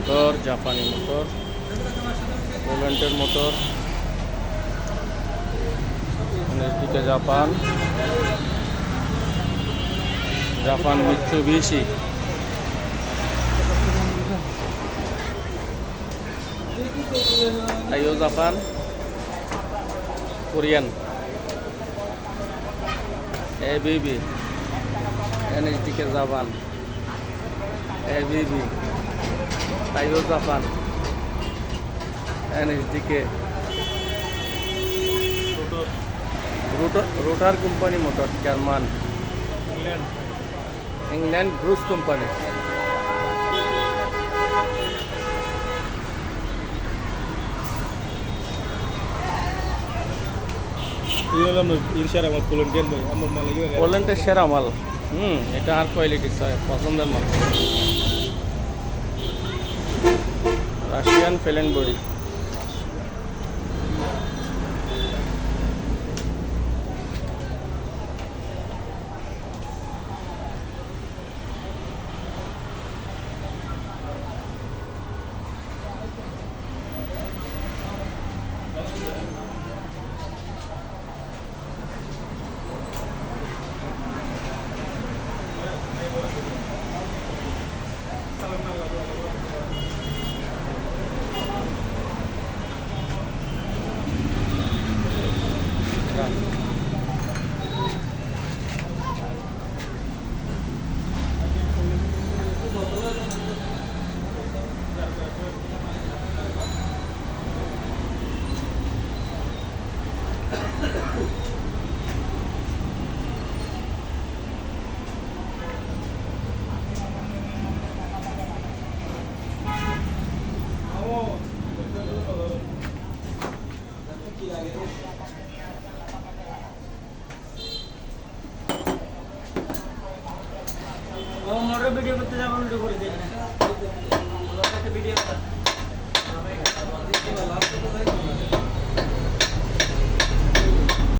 Motor, জাপানি motor, মোমেন্টের motor দিকে জাপান জাপান মিত্র বিশি আইও জাপান, কোরিয়ান। এ বিবি এনএসডিকে জাপান। এ বিবি তাইও Japan এনএসডিকে rotor rotor company motor German England Bruce company পোল্যান্ডের সেরা মাল। হুম এটা আর কোয়ালিটি পছন্দের মাল। রাশিয়ান ফেলেন বডি ও মোটর ভিডিও করতে যাব ভিডিও করে দিন ভিডিও